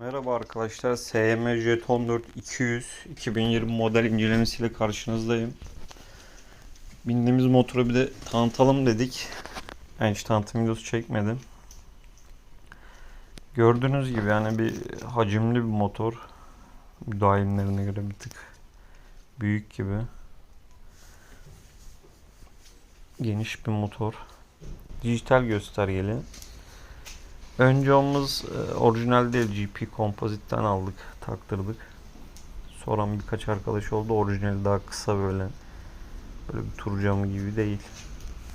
Merhaba arkadaşlar. SM Jet 14 200 2020 model incelemesiyle karşınızdayım. Bindiğimiz motoru bir de tanıtalım dedik. Ben hiç tanıtım videosu çekmedim. Gördüğünüz gibi yani bir hacimli bir motor. Müdahimlerine göre bir tık büyük gibi. Geniş bir motor. Dijital göstergeli. Önce omuz e, orijinal değil GP kompozitten aldık, taktırdık. Soran birkaç arkadaş oldu. Orijinali daha kısa böyle. Böyle bir tur camı gibi değil.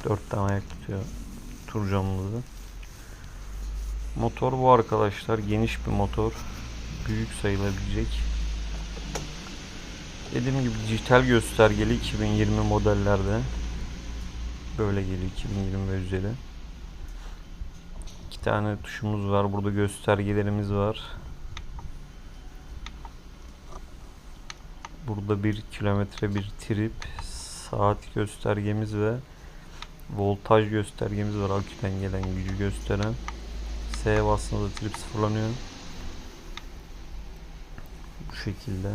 Dört tane ayak tutuyor tur camımızı. Motor bu arkadaşlar. Geniş bir motor. Büyük sayılabilecek. Dediğim gibi dijital göstergeli 2020 modellerde. Böyle geliyor 2020 ve üzeri. İki tane tuşumuz var. Burada göstergelerimiz var. Burada bir kilometre bir trip, saat göstergemiz ve voltaj göstergemiz var. Aküden gelen gücü gösteren. S bastığınızda trip sıfırlanıyor. Bu şekilde.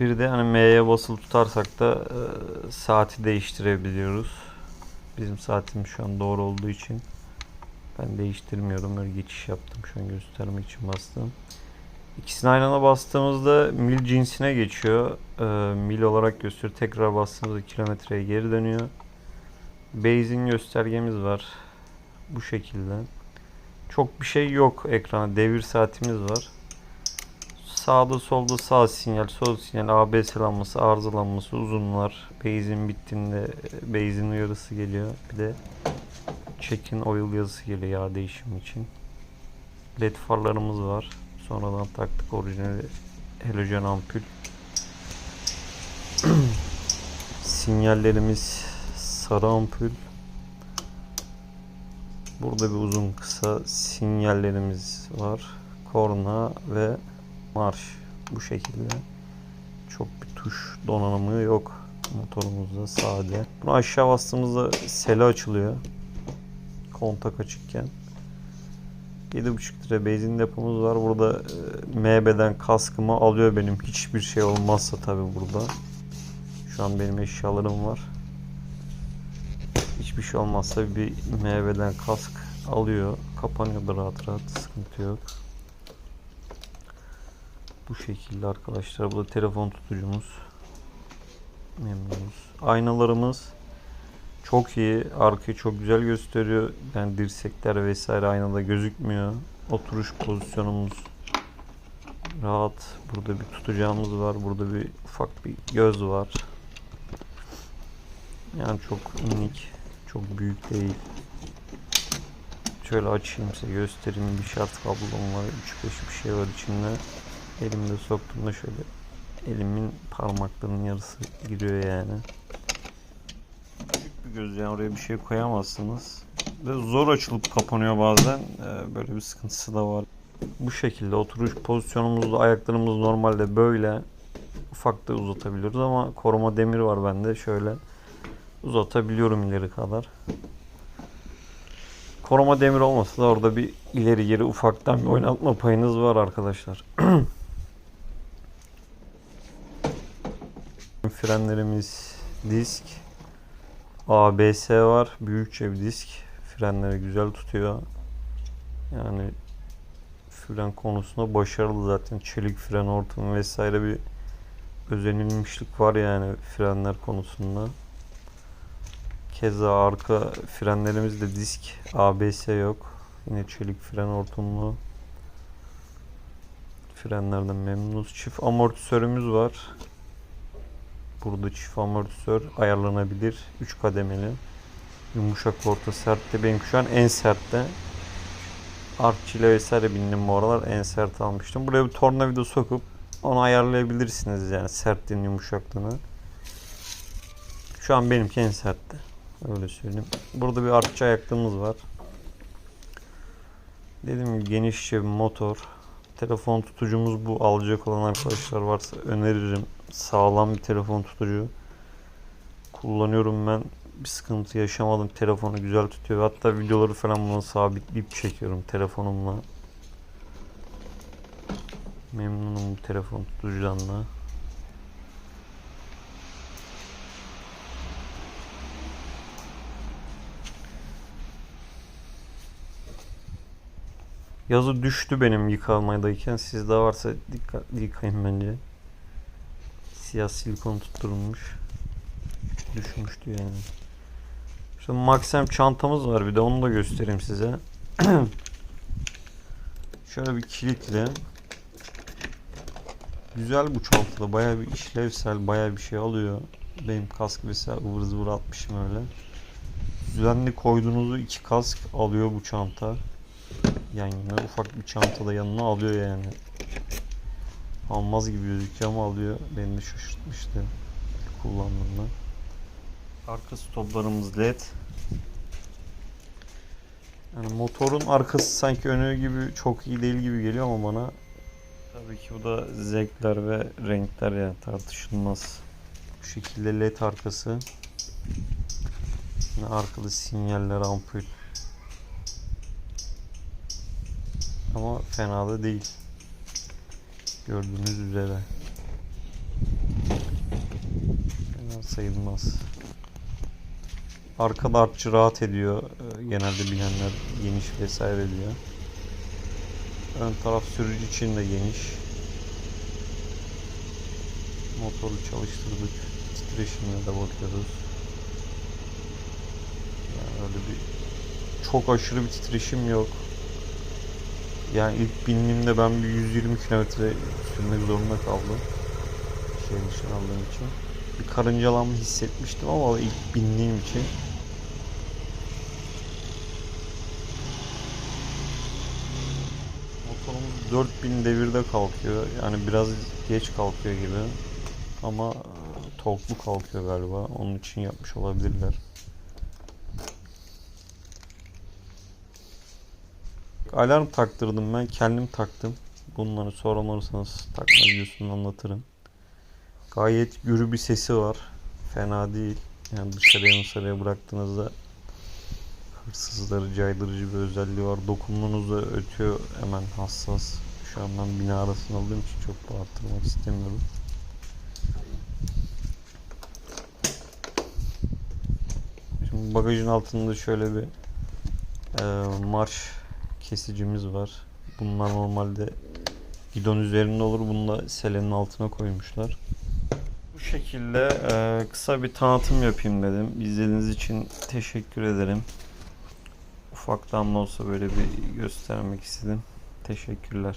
Bir de hani M'ye basılı tutarsak da e, saati değiştirebiliyoruz. Bizim saatimiz şu an doğru olduğu için ben değiştirmiyorum. Öyle geçiş yaptım. Şu an göstermek için bastım. İkisini aynı anda bastığımızda mil cinsine geçiyor. Ee, mil olarak gösteriyor. Tekrar bastığımızda kilometreye geri dönüyor. Base'in göstergemiz var. Bu şekilde. Çok bir şey yok ekrana. Devir saatimiz var. Sağda solda sağ sinyal, sol sinyal, ABS lambası, arızalanması, uzunlar. Base'in bittiğinde base'in uyarısı geliyor. Bir de check-in oil yazısı geliyor yağ değişimi için. LED farlarımız var. Sonradan taktık orijinal halojen ampul. Sinyallerimiz sarı ampul. Burada bir uzun kısa sinyallerimiz var. Korna ve marş bu şekilde. Çok bir tuş donanımı yok motorumuzda sade. Bunu aşağı bastığımızda sele açılıyor. Kontak açıkken. 7.5 lira benzin depomuz var. Burada e, MB'den kaskımı alıyor benim. Hiçbir şey olmazsa tabi burada. Şu an benim eşyalarım var. Hiçbir şey olmazsa bir MB'den kask alıyor. Kapanıyor da rahat rahat. Sıkıntı yok. Bu şekilde arkadaşlar. Bu da telefon tutucumuz. Memnunuz. Aynalarımız çok iyi. Arkayı çok güzel gösteriyor. Yani dirsekler vesaire aynada gözükmüyor. Oturuş pozisyonumuz rahat. Burada bir tutacağımız var. Burada bir ufak bir göz var. Yani çok minik. Çok büyük değil. Şöyle açayım size göstereyim. Bir şart kablom var. 3-5 bir şey var içinde. Elimde soktuğumda şöyle elimin parmaklarının yarısı giriyor yani. Küçük bir göz yani oraya bir şey koyamazsınız. Ve zor açılıp kapanıyor bazen. Ee, böyle bir sıkıntısı da var. Bu şekilde oturuş pozisyonumuzda ayaklarımız normalde böyle ufak da uzatabiliyoruz ama koruma demir var bende. Şöyle uzatabiliyorum ileri kadar. Koruma demir olmasa da orada bir ileri geri ufaktan bir oynatma payınız var arkadaşlar. Frenlerimiz disk. ABS var. Büyükçe bir disk. Frenleri güzel tutuyor. Yani fren konusunda başarılı zaten. Çelik fren ortamı vesaire bir özenilmişlik var yani frenler konusunda. Keza arka frenlerimiz de disk. ABS yok. Yine çelik fren ortamlı. Frenlerden memnunuz. Çift amortisörümüz var. Burada çift amortisör ayarlanabilir. 3 kademeli. Yumuşak orta sertte. Benim şu an en sertte. Artçıyla vesaire bindim bu aralar. En sert almıştım. Buraya bir tornavida sokup onu ayarlayabilirsiniz yani sertliğini yumuşaklığını. Şu an benimki en sertte. Öyle söyleyeyim. Burada bir artçı ayaklığımız var. Gibi genişçe bir motor. Telefon tutucumuz bu. Alacak olan arkadaşlar varsa öneririm. Sağlam bir telefon tutucu. Kullanıyorum ben. Bir sıkıntı yaşamadım. Telefonu güzel tutuyor. Hatta videoları falan bunu sabitleyip çekiyorum telefonumla. Memnunum bu telefon tutucudan da. Yazı düştü benim yıkamadayken. Sizde varsa dikkatli yıkayın bence. Siyah silikon tutturulmuş. Düşmüştü yani. İşte Maxim çantamız var bir de onu da göstereyim size. Şöyle bir kilitli. Güzel bu çantada. Bayağı bir işlevsel, bayağı bir şey alıyor. Benim kask mesela ıvır zıvır atmışım öyle. Düzenli koyduğunuzu iki kask alıyor bu çanta. Yan yana ufak bir çantada yanına alıyor yani. Almaz gibi gözüküyor ama alıyor. Beni de şaşırtmıştı kullandığımda. Arka stoplarımız led. Yani motorun arkası sanki önü gibi çok iyi değil gibi geliyor ama bana tabii ki bu da zevkler ve renkler yani tartışılmaz. Bu şekilde led arkası. Yine arkada sinyaller, ampul. Ama fena da değil. Gördüğünüz üzere. Fena sayılmaz. Arkada artçı rahat ediyor. Ee, Genelde binenler geniş vesaire diyor. Ön taraf sürücü için de geniş. Motoru çalıştırdık. Titreşimine de bakıyoruz. Yani öyle bir çok aşırı bir titreşim yok. Yani ilk bindiğimde ben bir 120 kilometre sürmek zorunda kaldım. Şehir dışına aldığım için. Bir karıncalanma hissetmiştim ama ilk bindiğim için. Motorumuz 4000 devirde kalkıyor. Yani biraz geç kalkıyor gibi. Ama torklu kalkıyor galiba. Onun için yapmış olabilirler. Alarm taktırdım ben. Kendim taktım. Bunları soramırsanız takma videosunu anlatırım. Gayet gürü bir sesi var. Fena değil. Yani dışarıya dışarıya bıraktığınızda hırsızları caydırıcı bir özelliği var. Dokunduğunuzda ötüyor hemen hassas. Şu an ben bina arasında olduğum için çok bağırtırmak istemiyorum. Şimdi bagajın altında şöyle bir e, marş kesicimiz var. Bunlar normalde gidon üzerinde olur. Bunu da selenin altına koymuşlar. Bu şekilde e, kısa bir tanıtım yapayım dedim. İzlediğiniz için teşekkür ederim. Ufaktan da olsa böyle bir göstermek istedim. Teşekkürler.